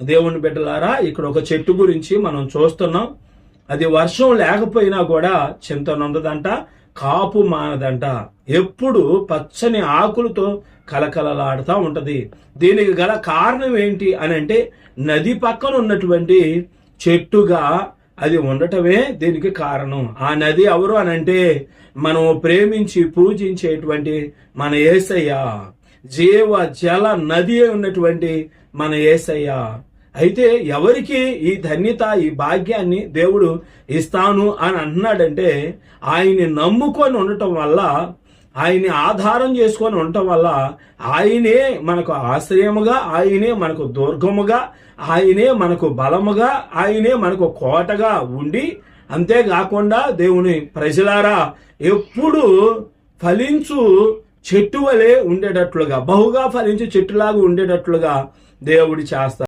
దేవుని బిడ్డలారా ఇక్కడ ఒక చెట్టు గురించి మనం చూస్తున్నాం. అది వర్షం లేకపోయినా కూడా చింతనుందదంట కాపు మానదంట. ఎప్పుడు పచ్చని ఆకులతో కలకలలాడుతూ ఉంటది. దీనికి గల కారణం ఏంటి అని అంటే నది పక్కన ఉన్నటువంటి చెట్టుగా అది ఉండటమే దీనికి కారణం. ఆ నది ఎవరు అని అంటే మనం ప్రేమించి పూజించేటువంటి మన ఏసయ్య. జీవ జల నది ఉన్నటువంటి మన ఏసయ్య. అయితే ఎవరికి ఈ ధన్యత ఈ భాగ్యాన్ని దేవుడు ఇస్తాను అని అంటున్నాడంటే ఆయన్ని నమ్ముకొని ఉండటం వల్ల ఆయన్ని ఆధారం చేసుకొని ఉండటం వల్ల ఆయనే మనకు ఆశ్రయముగా ఆయనే మనకు దుర్గముగా ఆయనే మనకు బలముగా ఆయనే మనకు కోటగా ఉండి అంతేకాకుండా దేవుని ప్రజలారా ఎప్పుడు ఫలించు చెట్టు వలె ఉండేటట్లుగా బహుగా ఫలించు చెట్టులాగా ఉండేటట్లుగా దేవుడు చేస్తారు